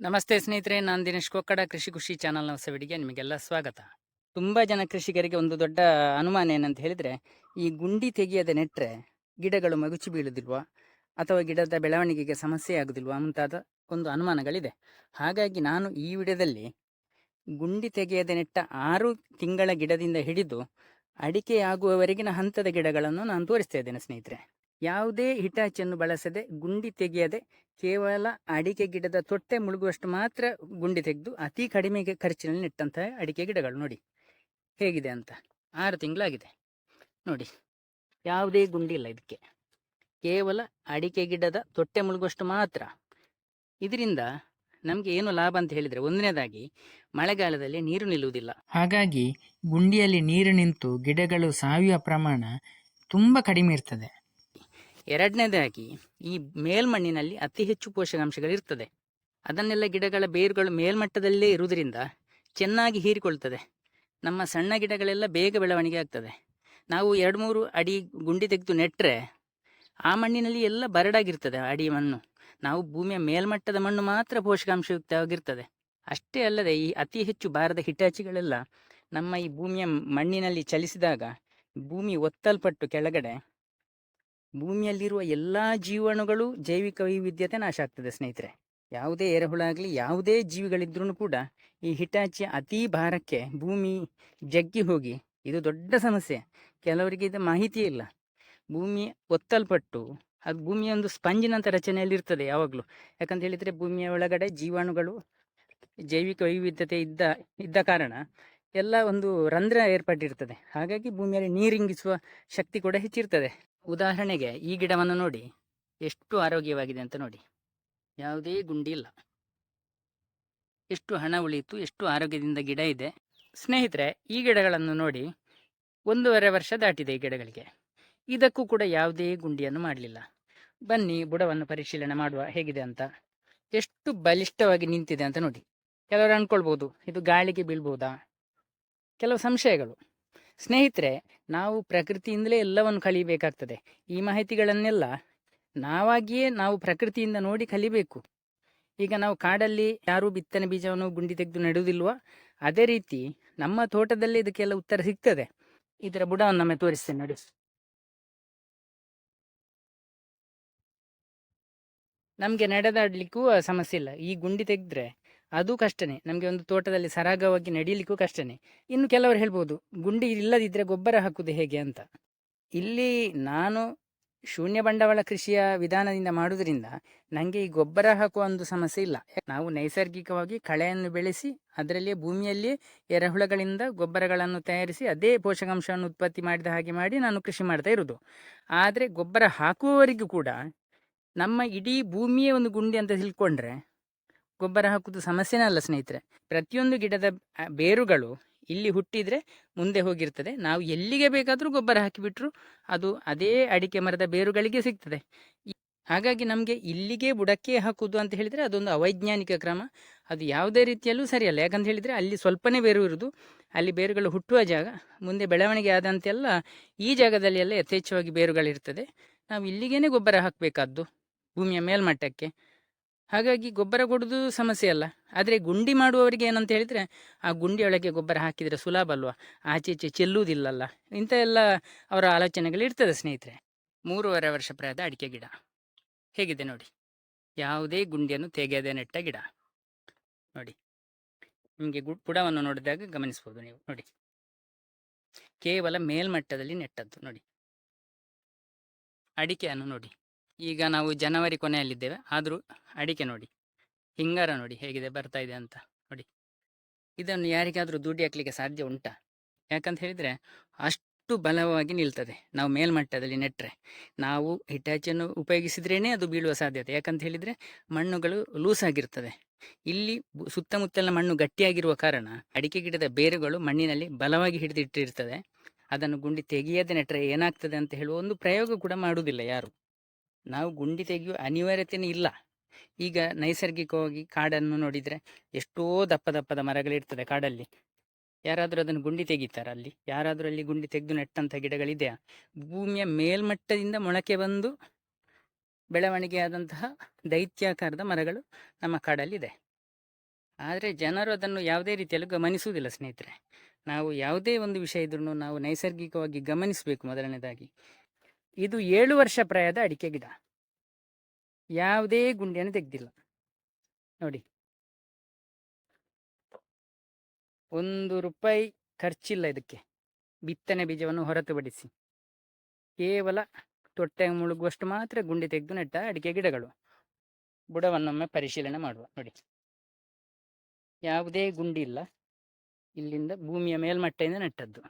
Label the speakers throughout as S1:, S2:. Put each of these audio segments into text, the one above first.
S1: ನಮಸ್ತೆ ಸ್ನೇಹಿತರೆ, ನಾನು ದಿನೇಶ್ ಕೊಕ್ಕಡ ಕೃಷಿ ಖುಷಿ ಚಾನಲ್ನ ಹೊಸವಿಡಿಗೆ ನಿಮಗೆಲ್ಲ ಸ್ವಾಗತ. ತುಂಬ ಜನ ಕೃಷಿಕರಿಗೆ ಒಂದು ದೊಡ್ಡ ಅನುಮಾನ ಏನಂತ ಹೇಳಿದರೆ, ಈ ಗುಂಡಿ ತೆಗೆಯದ ನೆಟ್ಟರೆ ಗಿಡಗಳು ಮಗುಚಿ ಬೀಳುವುದಿಲ್ವಾ ಅಥವಾ ಗಿಡದ ಬೆಳವಣಿಗೆಗೆ ಸಮಸ್ಯೆ ಆಗುವುದಿಲ್ವಾ ಮುಂತಾದ ಒಂದು ಅನುಮಾನಗಳಿದೆ. ಹಾಗಾಗಿ ನಾನು ಈ ವಿಡಿಯೋದಲ್ಲಿ ಗುಂಡಿ ತೆಗೆಯದ ನೆಟ್ಟ ಆರು ತಿಂಗಳ ಗಿಡದಿಂದ ಹಿಡಿದು ಅಡಿಕೆ ಆಗುವವರೆಗಿನ ಹಂತದ ಗಿಡಗಳನ್ನು ನಾನು ತೋರಿಸ್ತಾ ಇದ್ದೇನೆ ಸ್ನೇಹಿತರೆ. ಯಾವುದೇ ಹಿಟಾಚಿಯನ್ನು ಬಳಸದೆ, ಗುಂಡಿ ತೆಗೆಯದೆ, ಕೇವಲ ಅಡಿಕೆ ಗಿಡದ ತೊಟ್ಟೆ ಮುಳುಗುವಷ್ಟು ಮಾತ್ರ ಗುಂಡಿ ತೆಗೆದು, ಅತಿ ಕಡಿಮೆ ಖರ್ಚಿನಲ್ಲಿ ನೆಟ್ಟಂತಹ ಅಡಿಕೆ ಗಿಡಗಳು ನೋಡಿ. ಹೇಗಿದೆ ಅಂತ? ಆರು ತಿಂಗಳಾಗಿದೆ. ನೋಡಿ, ಯಾವುದೇ ಗುಂಡಿ ಇಲ್ಲ ಇದಕ್ಕೆ. ಕೇವಲ ಅಡಿಕೆ ಗಿಡದ ತೊಟ್ಟೆ ಮುಳುಗುವಷ್ಟು ಮಾತ್ರ. ಇದರಿಂದ ನಮಗೆ ಏನು ಲಾಭ ಅಂತ ಹೇಳಿದರೆ, ಒಂದನೇದಾಗಿ ಮಳೆಗಾಲದಲ್ಲಿ ನೀರು ನಿಲ್ಲುವುದಿಲ್ಲ. ಹಾಗಾಗಿ ಗುಂಡಿಯಲ್ಲಿ ನೀರು ನಿಂತು ಗಿಡಗಳು ಸಾಯುವ ಪ್ರಮಾಣ ತುಂಬ ಕಡಿಮೆ ಇರ್ತದೆ. ಎರಡನೇದಾಗಿ ಈ ಮೇಲ್ಮಣ್ಣಿನಲ್ಲಿ ಅತಿ ಹೆಚ್ಚು ಪೋಷಕಾಂಶಗಳಿರ್ತದೆ. ಅದನ್ನೆಲ್ಲ ಗಿಡಗಳ ಬೇರುಗಳು ಮೇಲ್ಮಟ್ಟದಲ್ಲೇ ಇರುವುದರಿಂದ ಚೆನ್ನಾಗಿ ಹೀರಿಕೊಳ್ತದೆ ನಮ್ಮ ಸಣ್ಣ ಗಿಡಗಳೆಲ್ಲ ಬೇಗ ಬೆಳವಣಿಗೆ ಆಗ್ತದೆ. ನಾವು ಎರಡು ಮೂರು ಅಡಿ ಗುಂಡಿ ತೆಗೆದು ನೆಟ್ಟರೆ ಆ ಮಣ್ಣಿನಲ್ಲಿ ಎಲ್ಲ ಬರಡಾಗಿರ್ತದೆ ಅಡಿ ಮಣ್ಣು. ನಾವು ಭೂಮಿಯ ಮೇಲ್ಮಟ್ಟದ ಮಣ್ಣು ಮಾತ್ರ ಪೋಷಕಾಂಶಯುಕ್ತವಾಗಿರ್ತದೆ. ಅಷ್ಟೇ ಅಲ್ಲದೆ ಈ ಅತಿ ಹೆಚ್ಚು ಬಾರದ ಹಿಟಾಚಿಗಳೆಲ್ಲ ನಮ್ಮ ಈ ಭೂಮಿಯ ಮಣ್ಣಿನಲ್ಲಿ ಚಲಿಸಿದಾಗ ಭೂಮಿ ಒತ್ತಲ್ಪಟ್ಟು ಕೆಳಗಡೆ ಭೂಮಿಯಲ್ಲಿರುವ ಎಲ್ಲ ಜೀವಾಣುಗಳು ಜೈವಿಕ ವೈವಿಧ್ಯತೆ ನಾಶ ಆಗ್ತದೆ ಸ್ನೇಹಿತರೆ. ಯಾವುದೇ ಎರೆಹುಳ ಆಗಲಿ, ಯಾವುದೇ ಜೀವಿಗಳಿದ್ರೂ ಕೂಡ ಈ ಹಿಟಾಚಿಯ ಅತಿ ಭಾರಕ್ಕೆ ಭೂಮಿ ಜಗ್ಗಿ ಹೋಗಿ, ಇದು ದೊಡ್ಡ ಸಮಸ್ಯೆ. ಕೆಲವರಿಗೆ ಇದು ಮಾಹಿತಿ ಇಲ್ಲ. ಭೂಮಿ ಒತ್ತಲ್ಪಟ್ಟು ಅದು ಭೂಮಿಯ ಒಂದು ಸ್ಪಂಜಿನಂಥ ರಚನೆಯಲ್ಲಿರ್ತದೆ ಯಾವಾಗಲೂ. ಯಾಕಂತ ಹೇಳಿದರೆ ಭೂಮಿಯ ಒಳಗಡೆ ಜೀವಾಣುಗಳು ಜೈವಿಕ ವೈವಿಧ್ಯತೆ ಇದ್ದ ಇದ್ದ ಕಾರಣ ಎಲ್ಲ ಒಂದು ರಂಧ್ರ ಏರ್ಪಟ್ಟಿರ್ತದೆ. ಹಾಗಾಗಿ ಭೂಮಿಯಲ್ಲಿ ನೀರಿಂಗಿಸುವ ಶಕ್ತಿ ಕೂಡ ಹೆಚ್ಚಿರ್ತದೆ. ಉದಾಹರಣೆಗೆ, ಈ ಗಿಡವನ್ನು ನೋಡಿ. ಎಷ್ಟು ಆರೋಗ್ಯವಾಗಿದೆ ಅಂತ ನೋಡಿ. ಯಾವುದೇ ಗುಂಡಿ ಇಲ್ಲ. ಎಷ್ಟು ಹಣ ಉಳಿಯಿತು, ಎಷ್ಟು ಆರೋಗ್ಯದಿಂದ ಗಿಡ ಇದೆ. ಸ್ನೇಹಿತರೆ, ಈ ಗಿಡಗಳನ್ನು ನೋಡಿ ಒಂದೂವರೆ ವರ್ಷ ದಾಟಿದೆ ಈ ಗಿಡಗಳಿಗೆ. ಇದಕ್ಕೂ ಕೂಡ ಯಾವುದೇ ಗುಂಡಿಯನ್ನು ಮಾಡಲಿಲ್ಲ. ಬನ್ನಿ, ಬುಡವನ್ನು ಪರಿಶೀಲನೆ ಮಾಡುವ ಹೇಗಿದೆ ಅಂತ. ಎಷ್ಟು ಬಲಿಷ್ಠವಾಗಿ ನಿಂತಿದೆ ಅಂತ ನೋಡಿ. ಕೆಲವರು ಅಂದ್ಕೊಳ್ಬೋದು, ಇದು ಗಾಳಿಗೆ ಬೀಳ್ಬೋದಾ? ಕೆಲವು ಸಂಶಯಗಳು. ಸ್ನೇಹಿತರೆ, ನಾವು ಪ್ರಕೃತಿಯಿಂದಲೇ ಎಲ್ಲವನ್ನು ಕಲಿಬೇಕಾಗ್ತದೆ. ಈ ಮಾಹಿತಿಗಳನ್ನೆಲ್ಲ ನಾವಾಗಿಯೇ ನಾವು ಪ್ರಕೃತಿಯಿಂದ ನೋಡಿ ಕಲಿಬೇಕು. ಈಗ ನಾವು ಕಾಡಲ್ಲಿ ಯಾರೂ ಬಿತ್ತನೆ ಬೀಜವನ್ನು ಗುಂಡಿ ತೆಗೆದು ನೆಡುವುದಿಲ್ವ? ಅದೇ ರೀತಿ ನಮ್ಮ ತೋಟದಲ್ಲಿ ಇದಕ್ಕೆಲ್ಲ ಉತ್ತರ ಸಿಗ್ತದೆ. ಇದರ ಬುಡವನ್ನು ನಮಗೆ ತೋರಿಸ್ತೇನೆ ನೋಡಿ. ನಮಗೆ ನಡೆದಾಡಲಿಕ್ಕೂ ಸಮಸ್ಯೆ ಇಲ್ಲ. ಈ ಗುಂಡಿ ತೆಗೆದ್ರೆ ಅದು ಕಷ್ಟನೇ. ನಮಗೆ ಒಂದು ತೋಟದಲ್ಲಿ ಸರಾಗವಾಗಿ ನಡೀಲಿಕ್ಕೂ ಕಷ್ಟನೇ. ಇನ್ನು ಕೆಲವರು ಹೇಳ್ಬೋದು, ಗುಂಡಿ ಇಲ್ಲದಿದ್ದರೆ ಗೊಬ್ಬರ ಹಾಕುವುದು ಹೇಗೆ ಅಂತ. ಇಲ್ಲಿ ನಾನು ಶೂನ್ಯ ಬಂಡವಾಳ ಕೃಷಿಯ ವಿಧಾನದಿಂದ ಮಾಡುವುದರಿಂದ ನನಗೆ ಈ ಗೊಬ್ಬರ ಹಾಕುವ ಒಂದು ಸಮಸ್ಯೆ ಇಲ್ಲ. ನಾವು ನೈಸರ್ಗಿಕವಾಗಿ ಕಳೆಯನ್ನು ಬೆಳೆಸಿ, ಅದರಲ್ಲಿಯೇ ಭೂಮಿಯಲ್ಲಿಯೇ ಎರೆಹುಳಗಳಿಂದ ಗೊಬ್ಬರಗಳನ್ನು ತಯಾರಿಸಿ, ಅದೇ ಪೋಷಕಾಂಶವನ್ನು ಉತ್ಪತ್ತಿ ಮಾಡಿದ ಹಾಗೆ ಮಾಡಿ ನಾನು ಕೃಷಿ ಮಾಡ್ತಾ ಇರೋದು ಆದರೆ ಗೊಬ್ಬರ ಹಾಕುವವರಿಗೂ ಕೂಡ ನಮ್ಮ ಇಡೀ ಭೂಮಿಯೇ ಒಂದು ಗುಂಡಿ ಅಂತ ತಿಳ್ಕೊಂಡ್ರೆ ಗೊಬ್ಬರ ಹಾಕುವುದು ಸಮಸ್ಯೆನೇ ಅಲ್ಲ ಸ್ನೇಹಿತರೆ. ಪ್ರತಿಯೊಂದು ಗಿಡದ ಬೇರುಗಳು ಇಲ್ಲಿ ಹುಟ್ಟಿದರೆ ಮುಂದೆ ಹೋಗಿರ್ತದೆ. ನಾವು ಎಲ್ಲಿಗೆ ಬೇಕಾದರೂ ಗೊಬ್ಬರ ಹಾಕಿಬಿಟ್ರು ಅದು ಅದೇ ಅಡಿಕೆ ಮರದ ಬೇರುಗಳಿಗೆ ಸಿಗ್ತದೆ. ಹಾಗಾಗಿ ನಮಗೆ ಇಲ್ಲಿಗೆ ಬುಡಕ್ಕೆ ಹಾಕುವುದು ಅಂತ ಹೇಳಿದರೆ ಅದೊಂದು ಅವೈಜ್ಞಾನಿಕ ಕ್ರಮ. ಅದು ಯಾವುದೇ ರೀತಿಯಲ್ಲೂ ಸರಿಯಲ್ಲ. ಯಾಕಂತ ಹೇಳಿದರೆ ಅಲ್ಲಿ ಸ್ವಲ್ಪನೇ ಬೇರು ಇರುವುದು. ಅಲ್ಲಿ ಬೇರುಗಳು ಹುಟ್ಟುವ ಜಾಗ, ಮುಂದೆ ಬೆಳವಣಿಗೆ ಆದಂತೆಲ್ಲ ಈ ಜಾಗದಲ್ಲಿ ಎಲ್ಲ ಯಥೇಚ್ಛವಾಗಿ ಬೇರುಗಳಿರ್ತದೆ. ನಾವು ಇಲ್ಲಿಗೇನೆ ಗೊಬ್ಬರ ಹಾಕಬೇಕಾದ್ದು ಭೂಮಿಯ ಮೇಲ್ಮಟ್ಟಕ್ಕೆ. ಹಾಗಾಗಿ ಗೊಬ್ಬರ ಕೊಡೋದು ಸಮಸ್ಯೆ ಅಲ್ಲ. ಆದರೆ ಗುಂಡಿ ಮಾಡುವವರಿಗೆ ಏನಂತ ಹೇಳಿದರೆ, ಆ ಗುಂಡಿಯೊಳಗೆ ಗೊಬ್ಬರ ಹಾಕಿದರೆ ಸುಲಭ ಅಲ್ವಾ? ಆಚೆ ಈಚೆ ಚೆಲ್ಲುವುದಿಲ್ಲಲ್ಲ. ಇಂಥ ಎಲ್ಲ ಅವರ ಆಲೋಚನೆಗಳು ಇರ್ತದೆ ಸ್ನೇಹಿತರೆ. ಮೂರುವರೆ ವರ್ಷ ಪ್ರಾಯದ ಅಡಿಕೆ ಗಿಡ. ಹೇಗಿದೆ ನೋಡಿ? ಯಾವುದೇ ಗುಂಡಿಯನ್ನು ತೆಗೆಯದೆ ನೆಟ್ಟ ಗಿಡ. ನೋಡಿ. ನಿಮಗೆ ಗು ಬುಡವನ್ನು ನೋಡಿದಾಗ ಗಮನಿಸ್ಬೋದು ನೀವು. ನೋಡಿ. ಕೇವಲ ಮೇಲ್ಮಟ್ಟದಲ್ಲಿ ನೆಟ್ಟದ್ದು. ನೋಡಿ. ಅಡಿಕೆಯನ್ನು ನೋಡಿ. ಈಗ ನಾವು ಜನವರಿ ಕೊನೆಯಲ್ಲಿದ್ದೇವೆ. ಆದರೂ ಅಡಿಕೆ ನೋಡಿ, ಹಿಂಗಾರ ನೋಡಿ ಹೇಗಿದೆ, ಬರ್ತಾ ಇದೆ ಅಂತ ನೋಡಿ. ಇದನ್ನು ಯಾರಿಗಾದರೂ ದುಡ್ಡು ಹಾಕ್ಲಿಕ್ಕೆ ಸಾಧ್ಯ ಉಂಟಾ? ಯಾಕಂತ ಹೇಳಿದರೆ ಅಷ್ಟು ಬಲವಾಗಿ ನಿಲ್ತದೆ. ನಾವು ಮೇಲ್ಮಟ್ಟದಲ್ಲಿ ನೆಟ್ಟರೆ ನಾವು ಹಿಟಾಚಿಯನ್ನು ಉಪಯೋಗಿಸಿದ್ರೇ ಅದು ಬೀಳುವ ಸಾಧ್ಯತೆ. ಯಾಕಂತ ಹೇಳಿದರೆ ಮಣ್ಣುಗಳು ಲೂಸ್ ಆಗಿರ್ತದೆ. ಇಲ್ಲಿ ಸುತ್ತಮುತ್ತಲಿನ ಮಣ್ಣು ಗಟ್ಟಿಯಾಗಿರುವ ಕಾರಣ ಅಡಿಕೆ ಗಿಡದ ಬೇರುಗಳು ಮಣ್ಣಿನಲ್ಲಿ ಬಲವಾಗಿ ಹಿಡಿದಿಟ್ಟಿರ್ತದೆ. ಅದನ್ನು ಗುಂಡಿ ತೆಗೆಯದೆ ನೆಟ್ಟರೆ ಏನಾಗ್ತದೆ ಅಂತ ಹೇಳುವ ಒಂದು ಪ್ರಯೋಗ ಕೂಡ ಮಾಡುವುದಿಲ್ಲ ಯಾರು. ನಾವು ಗುಂಡಿ ತೆಗೆಯುವ ಅನಿವಾರ್ಯತೆಯೇ ಇಲ್ಲ. ಈಗ ನೈಸರ್ಗಿಕವಾಗಿ ಕಾಡನ್ನು ನೋಡಿದರೆ ಎಷ್ಟೋ ದಪ್ಪ ದಪ್ಪದ ಮರಗಳಿರ್ತದೆ ಕಾಡಲ್ಲಿ. ಯಾರಾದರೂ ಅದನ್ನು ಗುಂಡಿ ತೆಗಿತಾರ ಅಲ್ಲಿ? ಯಾರಾದರೂ ಅಲ್ಲಿ ಗುಂಡಿ ತೆಗೆದು ನೆಟ್ಟಂಥ ಗಿಡಗಳಿದೆಯಾ? ಭೂಮಿಯ ಮೇಲ್ಮಟ್ಟದಿಂದ ಮೊಳಕೆ ಬಂದು ಬೆಳವಣಿಗೆಯಾದಂತಹ ದೈತ್ಯಾಕಾರದ ಮರಗಳು ನಮ್ಮ ಕಾಡಲ್ಲಿದೆ. ಆದರೆ ಜನರು ಅದನ್ನು ಯಾವುದೇ ರೀತಿಯಲ್ಲೂ ಗಮನಿಸುವುದಿಲ್ಲ ಸ್ನೇಹಿತರೆ. ನಾವು ಯಾವುದೇ ಒಂದು ವಿಷಯ ಇದ್ರೂ ನಾವು ನೈಸರ್ಗಿಕವಾಗಿ ಗಮನಿಸಬೇಕು ಮೊದಲನೇದಾಗಿ. ಇದು ಏಳು ವರ್ಷ ಪ್ರಾಯದ ಅಡಿಕೆ ಗಿಡ. ಯಾವುದೇ ಗುಂಡಿಯನ್ನು ತೆಗೆದಿಲ್ಲ. ನೋಡಿ. ಒಂದು ರೂಪಾಯಿ ಖರ್ಚಿಲ್ಲ ಇದಕ್ಕೆ. ಬಿತ್ತನೆ ಬೀಜವನ್ನು ಹೊರತುಪಡಿಸಿ ಕೇವಲ ತೊಟ್ಟೆ ಮುಳುಗುವಷ್ಟು ಮಾತ್ರ ಗುಂಡಿ ತೆಗೆದು ನೆಟ್ಟ ಅಡಿಕೆ ಗಿಡಗಳು. ಬುಡವನ್ನೊಮ್ಮೆ ಪರಿಶೀಲನೆ ಮಾಡುವ. ನೋಡಿ. ಯಾವುದೇ ಗುಂಡಿ ಇಲ್ಲ. ಇಲ್ಲಿಂದ ಭೂಮಿಯ ಮೇಲ್ಮಟ್ಟೆಯಿಂದ ನೆಟ್ಟದ್ದು.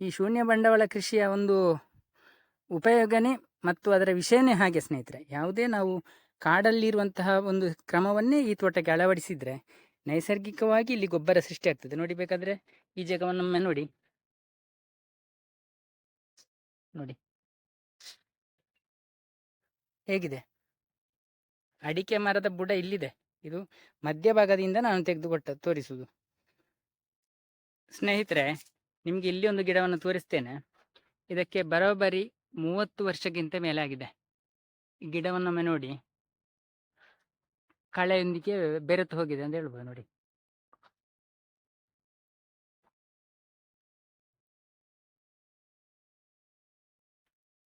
S1: ಈ ಶೂನ್ಯ ಬಂಡವಾಳ ಕೃಷಿಯ ಒಂದು ಉಪಯೋಗನೇ ಮತ್ತು ಅದರ ವಿಷಯನೇ ಹಾಗೆ, ಸ್ನೇಹಿತರೆ. ಯಾವುದೇ ನಾವು ಕಾಡಲ್ಲಿರುವಂತಹ ಒಂದು ಕ್ರಮವನ್ನೇ ಈ ತೋಟಕ್ಕೆ ಅಳವಡಿಸಿದರೆ ನೈಸರ್ಗಿಕವಾಗಿ ಇಲ್ಲಿ ಗೊಬ್ಬರ ಸೃಷ್ಟಿ ಆಗ್ತದೆ. ನೋಡಿ ಬೇಕಾದ್ರೆ ಈ ಜಾಗವನ್ನೊಮ್ಮೆ ನೋಡಿ. ನೋಡಿ. ಹೇಗಿದೆ? ಅಡಿಕೆ ಮರದ ಬುಡ ಇಲ್ಲಿದೆ. ಇದು ಮಧ್ಯಭಾಗದಿಂದ ನಾನು ತೆಗೆದುಕೊಟ್ಟ, ತೋರಿಸುವುದು. ಸ್ನೇಹಿತರೆ, ನಿಮಗೆ ಇಲ್ಲಿ ಒಂದು ಗಿಡವನ್ನು ತೋರಿಸ್ತೇನೆ. ಇದಕ್ಕೆ ಬರೋಬ್ಬರಿ ಮೂವತ್ತು ವರ್ಷಕ್ಕಿಂತ ಮೇಲೆ ಆಗಿದೆ ಈ ಗಿಡವನ್ನೊಮ್ಮೆ ನೋಡಿ. ಕಳೆಯೊಂದಿಗೆ ಬೆರೆತು ಹೋಗಿದೆ ಅಂತ ಹೇಳ್ಬೋದು ನೋಡಿ.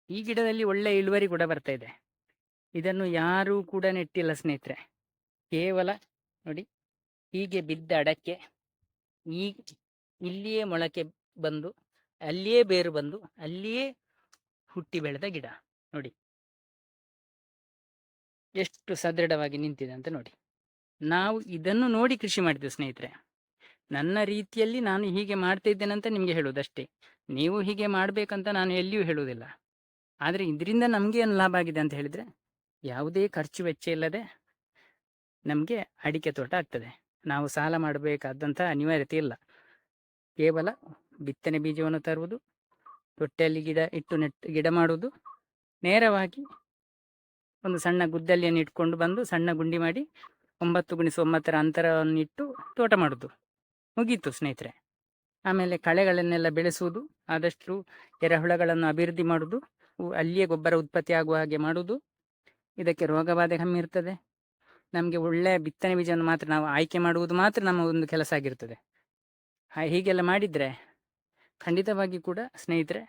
S1: ಈ ಗಿಡದಲ್ಲಿ ಒಳ್ಳೆ ಇಳುವರಿ ಕೂಡ ಬರ್ತಾ ಇದೆ. ಇದನ್ನು ಯಾರೂ ಕೂಡ ನೆಟ್ಟಿಲ್ಲ ಸ್ನೇಹಿತರೆ. ಕೇವಲ ನೋಡಿ ಹೀಗೆ ಬಿದ್ದ ಅಡಕ್ಕೆ ಈ ಇಲ್ಲಿಯೇ ಮೊಳಕೆ ಬಂದು, ಅಲ್ಲಿಯೇ ಬೇರು ಬಂದು, ಅಲ್ಲಿಯೇ ಹುಟ್ಟಿ ಬೆಳೆದ ಗಿಡ ನೋಡಿ. ಎಷ್ಟು ಸದೃಢವಾಗಿ ನಿಂತಿದೆ ಅಂತ ನೋಡಿ. ನಾವು ಇದನ್ನು ನೋಡಿ ಕೃಷಿ ಮಾಡಿದ್ದು ಸ್ನೇಹಿತರೆ. ನನ್ನ ರೀತಿಯಲ್ಲಿ ನಾನು ಹೀಗೆ ಮಾಡ್ತಾ ಇದ್ದೇನೆ ಅಂತ ನಿಮಗೆ ಹೇಳುವುದಷ್ಟೇ. ನೀವು ಹೀಗೆ ಮಾಡಬೇಕಂತ ನಾನು ಎಲ್ಲಿಯೂ ಹೇಳುವುದಿಲ್ಲ. ಆದರೆ ಇದರಿಂದ ನಮಗೆ ಏನು ಲಾಭ ಆಗಿದೆ ಅಂತ ಹೇಳಿದರೆ ಯಾವುದೇ ಖರ್ಚು ವೆಚ್ಚ ಇಲ್ಲದೆ ನಮಗೆ ಅಡಿಕೆ ತೋಟ ಆಗ್ತದೆ. ನಾವು ಸಾಲ ಮಾಡಬೇಕಾದಂಥ ಅನಿವಾರ್ಯತೆ ಇಲ್ಲ. ಕೇವಲ ಬಿತ್ತನೆ ಬೀಜವನ್ನು ತರುವುದು ತೊಟ್ಟೆಯಲ್ಲಿ ಗಿಡ ಇಟ್ಟು ನೆಟ್, ಗಿಡ ಮಾಡುವುದು. ನೇರವಾಗಿ ಒಂದು ಸಣ್ಣ ಗುದ್ದಲಿಯನ್ನು ಇಟ್ಕೊಂಡು ಬಂದು ಸಣ್ಣ ಗುಂಡಿ ಮಾಡಿ ಒಂಬತ್ತು ಗುಣಿಸು ಒಂಬತ್ತರ ಅಂತರವನ್ನು ಇಟ್ಟು ತೋಟ ಮಾಡೋದು ಮುಗೀತು ಸ್ನೇಹಿತರೆ. ಆಮೇಲೆ ಕಳೆಗಳನ್ನೆಲ್ಲ ಬೆಳೆಸುವುದು, ಆದಷ್ಟು ಎರೆಹುಳಗಳನ್ನು ಅಭಿವೃದ್ಧಿ ಮಾಡುವುದು ಅಲ್ಲಿಯೇ ಗೊಬ್ಬರ ಉತ್ಪತ್ತಿ ಆಗುವ ಹಾಗೆ ಮಾಡುವುದು. ಇದಕ್ಕೆ ರೋಗಬಾಧೆ ಕಮ್ಮಿ ಇರ್ತದೆ. ನಮಗೆ ಒಳ್ಳೆಯ ಬಿತ್ತನೆ ಬೀಜವನ್ನು ಮಾತ್ರ ನಾವು ಆಯ್ಕೆ ಮಾಡುವುದು ಮಾತ್ರ ನಮ್ಮ ಒಂದು ಕೆಲಸ ಆಗಿರ್ತದೆ. ಹೀಗೆಲ್ಲ ಮಾಡಿದರೆ ಖಂಡಿತವಾಗಿ ಕೂಡ ಸ್ನೇಹಿತರೆ,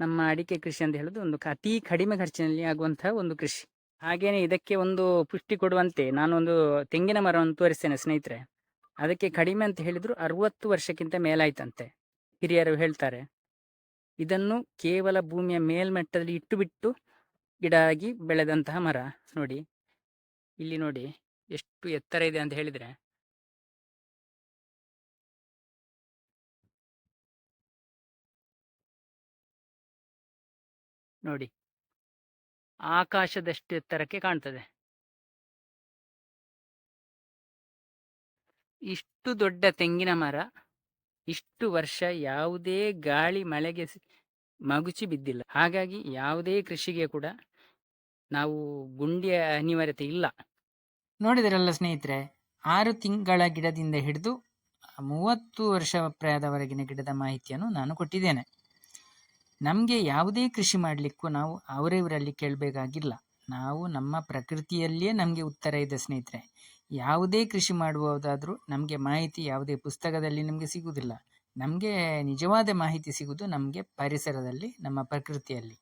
S1: ನಮ್ಮ ಅಡಿಕೆ ಕೃಷಿ ಅಂತ ಹೇಳೋದು ಒಂದು ಅತಿ ಕಡಿಮೆ ಖರ್ಚಿನಲ್ಲಿ ಆಗುವಂತಹ ಒಂದು ಕೃಷಿ. ಹಾಗೇನೆ ಇದಕ್ಕೆ ಒಂದು ಪುಷ್ಟಿ ಕೊಡುವಂತೆ ನಾನೊಂದು ತೆಂಗಿನ ಮರವನ್ನು ತೋರಿಸ್ತೇನೆ ಸ್ನೇಹಿತರೆ. ಅದಕ್ಕೆ ಕಡಿಮೆ ಅಂತ ಹೇಳಿದ್ರು ಅರವತ್ತು ವರ್ಷಕ್ಕಿಂತ ಮೇಲಾಯ್ತಂತೆ, ಹಿರಿಯರು ಹೇಳ್ತಾರೆ. ಇದನ್ನು ಕೇವಲ ಭೂಮಿಯ ಮೇಲ್ಮಟ್ಟದಲ್ಲಿ ಇಟ್ಟು ಬಿಟ್ಟು ಗಿಡ ಆಗಿ ಬೆಳೆದಂತಹ ಮರ. ನೋಡಿ, ಇಲ್ಲಿ ನೋಡಿ, ಎಷ್ಟು ಎತ್ತರ ಇದೆ ಅಂತ ಹೇಳಿದ್ರೆ ನೋಡಿ. ಆಕಾಶದಷ್ಟು ಎತ್ತರಕ್ಕೆ ಕಾಣ್ತದೆ. ಇಷ್ಟು ದೊಡ್ಡ ತೆಂಗಿನ ಮರ, ಇಷ್ಟು ವರ್ಷ ಯಾವುದೇ ಗಾಳಿ ಮಳೆಗೆ ಮಗುಚಿ ಬಿದ್ದಿಲ್ಲ. ಹಾಗಾಗಿ ಯಾವುದೇ ಕೃಷಿಗೆ ಕೂಡ ನಾವು ಗುಂಡಿಯ ಅನಿವಾರ್ಯತೆ ಇಲ್ಲ. ನೋಡಿದ್ರಲ್ಲ ಸ್ನೇಹಿತರೆ, ಆರು ತಿಂಗಳ ಗಿಡದಿಂದ ಹಿಡಿದು, ಮೂವತ್ತು ವರ್ಷ ಪ್ರಾಯದವರೆಗಿನ ಗಿಡದ ಮಾಹಿತಿಯನ್ನು ನಾನು ಕೊಟ್ಟಿದ್ದೇನೆ. ನಮಗೆ ಯಾವುದೇ ಕೃಷಿ ಮಾಡಲಿಕ್ಕೂ ನಾವು ಅವರಿವರಲ್ಲಿ ಕೇಳಬೇಕಾಗಿಲ್ಲ. ನಾವು ನಮ್ಮ ಪ್ರಕೃತಿಯಲ್ಲಿಯೇ ನಮಗೆ ಉತ್ತರ ಇದೆ ಸ್ನೇಹಿತರೆ. ಯಾವುದೇ ಕೃಷಿ ಮಾಡುವುದಾದರೂ ನಮಗೆ ಮಾಹಿತಿ ಯಾವುದೇ ಪುಸ್ತಕದಲ್ಲಿ ನಮಗೆ ಸಿಗುವುದಿಲ್ಲ. ನಮಗೆ ನಿಜವಾದ ಮಾಹಿತಿ ಸಿಗುವುದು ನಮಗೆ ಪರಿಸರದಲ್ಲಿ, ನಮ್ಮ ಪ್ರಕೃತಿಯಲ್ಲಿ.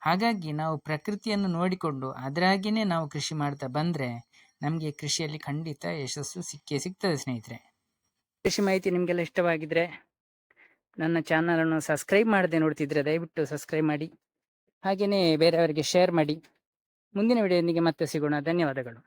S1: ಹಾಗಾಗಿ ನಾವು ಪ್ರಕೃತಿಯನ್ನು ನೋಡಿಕೊಂಡು ಅದರಾಗಿಯೇ ನಾವು ಕೃಷಿ ಮಾಡ್ತಾ ಬಂದರೆ ನಮಗೆ ಕೃಷಿಯಲ್ಲಿ ಖಂಡಿತ ಯಶಸ್ಸು ಸಿಕ್ಕೇ ಸಿಗ್ತದೆ ಸ್ನೇಹಿತರೆ. ಕೃಷಿ ಮಾಹಿತಿ ನಿಮಗೆಲ್ಲ ಇಷ್ಟವಾಗಿದ್ದರೆ ನನ್ನ ಚಾನಲನ್ನು ಸಬ್ಸ್ಕ್ರೈಬ್ ಮಾಡದೆ ನೋಡ್ತಿದ್ರೆ ದಯವಿಟ್ಟು ಸಬ್ಸ್ಕ್ರೈಬ್ ಮಾಡಿ. ಹಾಗೆಯೇ ಬೇರೆಯವರಿಗೆ ಶೇರ್ ಮಾಡಿ. ಮುಂದಿನ ವಿಡಿಯೋದೊಂದಿಗೆ ಮತ್ತೆ ಸಿಗೋಣ. ಧನ್ಯವಾದಗಳು.